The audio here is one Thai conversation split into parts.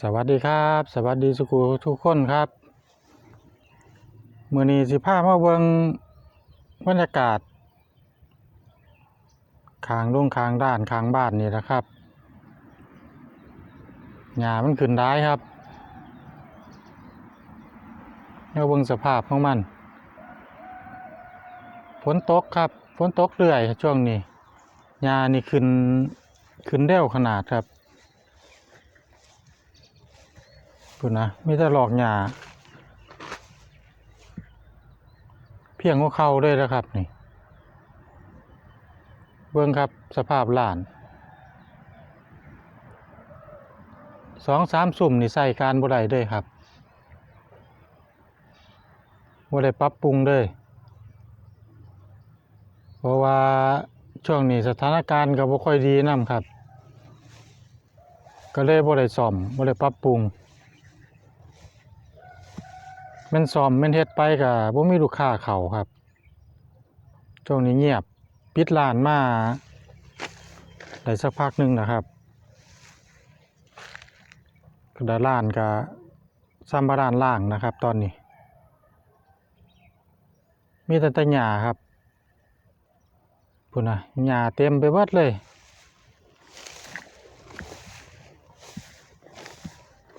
สวัสดีครับ สวัสดีสุกูทุกคนครับมือนี้สิพามาเบิงบรรยากาศคางลุงคางด้านคางบ้านนี่นะครับหญ้ามันขึ้นได้ายครับเอาเบิงสภาพของมันฝนตกครับฝนตกเรื่อยช่วงนี้หญ้านี่ขึ้นขึ้นเร็วขนาดครับ พุ่นนะมีแต่หลอกหญ้าเพียงหัวเข่าด้วยนะครับนี่ เบิ่งครับสภาพล้านสองสามสุ่มนี่ใส่การบ่ได้ด้ยครับบ่ได้ปรับปรุงด้ยเพราะว่าช่วงนี้สถานการณ์ก็บ่ค่อยดีนํครับ ก็เลยบ่ได้ซ่อมบ่ได้ปรับปรุง ม่นซ่อมม่นเฮ็ดไปก็บ่มีลูกค้าเข้าครับช่วงนี้เงียบปิดร้านมาได้สักพักหนึ่งนะครับก็ได้ร้านก็ซ้ำบ่ร้านล่างนะครับ ตอนนี้ มีแต่แต่หญ้าครับพุ่นน่ะหญ้าเต็มไปเบิดเลย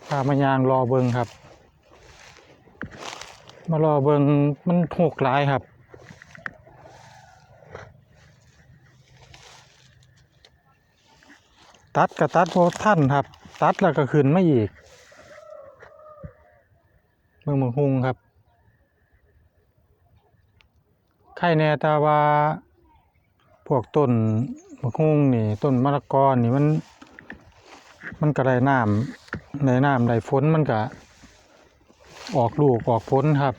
พามายางรอเบิงครับ มารอเบิงมันหกหลายครับ ตัดกับตัดโพท่านครับ ตัดแล้วก็ขึ้นไม่อีกเมืองมืองฮุงครับไข่แน่ต่ว่าพวกต้นมะฮุงนี่ต้นมะละกอนี่มัน มันก็ได้น้ำได้น้ำได้ฝนมันก็ ออกลูกออกผลครับ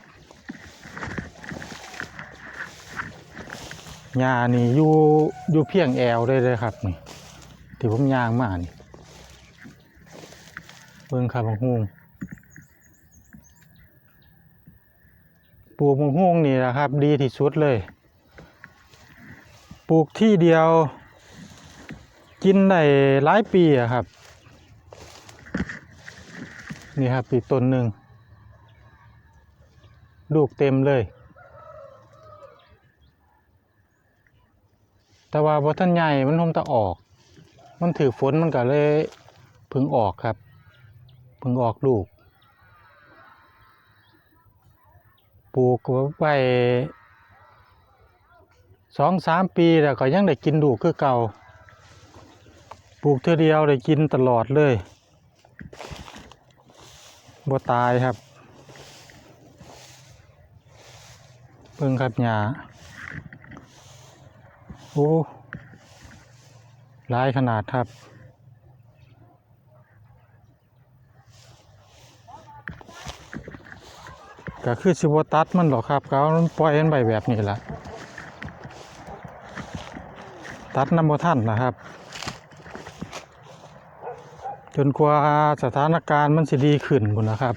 หญ้านี่อยู่อยู่เพียงแอวได้เลยครับนี่ที่ผมย่างมานี่เบิ่งครับมังฮวงปลูกมังฮวงนี่นะครับ ดีที่สุดเลย ปลูกที่เดียว กินได้หลายปีอะครับ นี่ครับอีกต้นหนึ่ง ลูกเต็มเลย แต่ว่าบท่านใหญ่มันคงจะออก มันถือฝนมันก็เลยพึ่งออกครับพึ่งออกลูก ปลูกไว้สองสามปีแล้วก็ยังได้กินดูคือเก่า ปลูกเท่อเดียวได้กินตลอดเลยบ่ตายครับ เบิ่งครับหญ้าโอ้หลายขนาดครับก็คือสิบตัดมันหรอกครับเขาปล่อยมันไปแบบนี้แหละตัดน้ำบท่านนะครับ จนกว่าสถานการณ์มันสิดีขึ้นพุ่นะครับ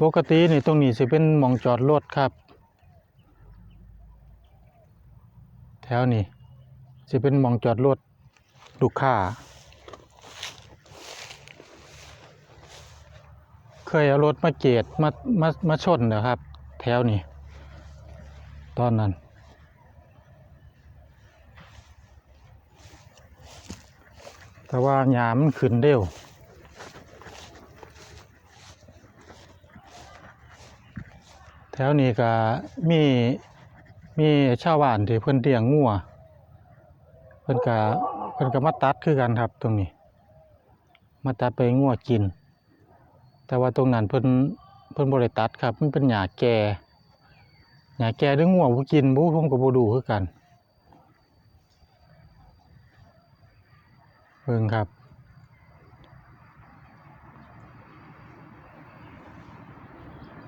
ปกตินี่ตรงนี้สิเป็นมองจอดรถครับ แถวนี้สิเป็นมองจอดรถลูกค้า เคยเอารถมาเกตมามามาชนนะครับ แถวนี้ ตอนนั้น แต่ว่าหยามมันขึ้นเร็วแถวนี้ก็มี มีชาวบ้านที่เพิ่นเลี้ยงงัวเพิ่นก็เพิ่นก็มาตัดคือกันครับตรงนี้ มาตัดไปงัวกิน แต่ว่าตรงนั้นเพิ่นเพิ่นบ่ได้ตัดครับ มันเป็นหญ้าแก่หญ้าแก่หรืองัวบ่กินบ่ผมก็บ่รู้คือกันเบิ่งครับ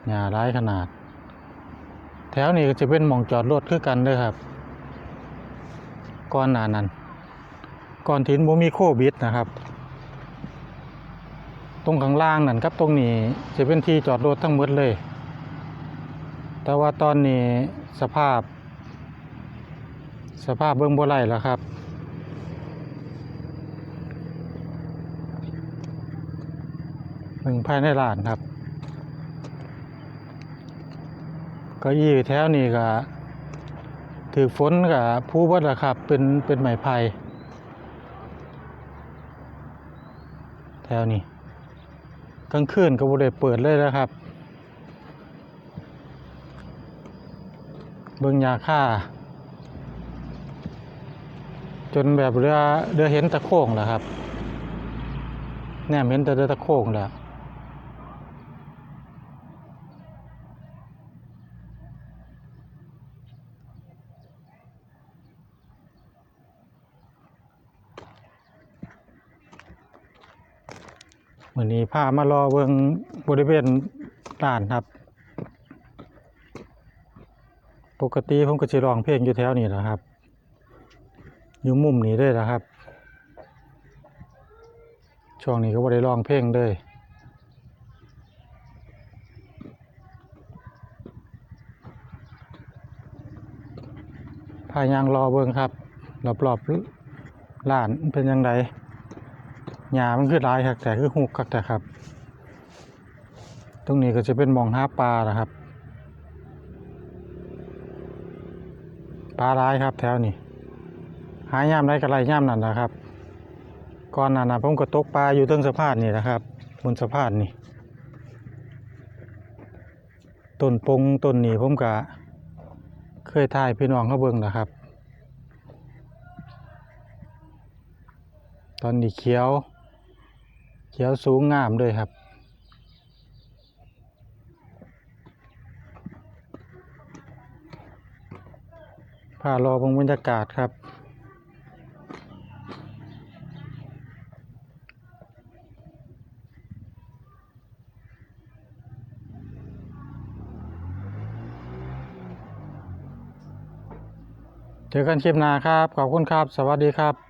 หญ้าหลายขนาด แถวนี้ก็จะเป็นหม่องจอดรถคือกันเด้อครับก่อนหน้านั้นก่อนที่บ่มีโควิดนะครับ ตรงข้างล่างนั่นกับตรงนี้จะเป็นที่จอดรถทั้งหมดเลย แต่ว่าตอนนี้สภาพ สภาพเบิ่งบ่ไหลแล้วครับหนึ่งภายในร้านครับเก็ยี่แถวนี้ก็ถือฝนกับผู้เบิดละครับ เป็นเป็นไม้ไผ่แถวนี้กลางคืนก็บ่ได้เปิดเลยนะครับ เบิ่งยาค่า จนแบบเรือเรือเห็นตะโค้งแล้วครับ แนมเห็นแต่เรือตะโค้งแล้ว วันนี้พามารอเบิงบริเวณร้านครับ ปกติผมก็จะร้องเพลงอยู่แถวนี้แหละครับ อยู่มุมนี้เลยนะครับ ช่วงนี้ก็บ่ได้ร้องเพลงเลยพายางรอเบิงครับรอบๆร้านเป็นยังไง หญ้ามันคือลายครับแต่คือหุกครับแต่ครับ ตรงนี้ก็จะเป็นมองหาปลานะครับ ปลาร้ายครับแถวนี้ หาย่ามได้กระไรย่ามนั่นนะครับ ก่อนหนั้นนะผมก็ตกปลาอยู่เทิงสะพานนี่นะครับ บนสะพานนี่ต้นปงต้นนี้ผมก็เคยถ่ายพี่น้องเขาเบิ่งนะครับ ตอนนี้เขียว เขียวสูงงามเลยครับพารอบงบรรยากาศครับเจอกันคลิปหน้าครับ ขอบคุณครับ สวัสดีครับ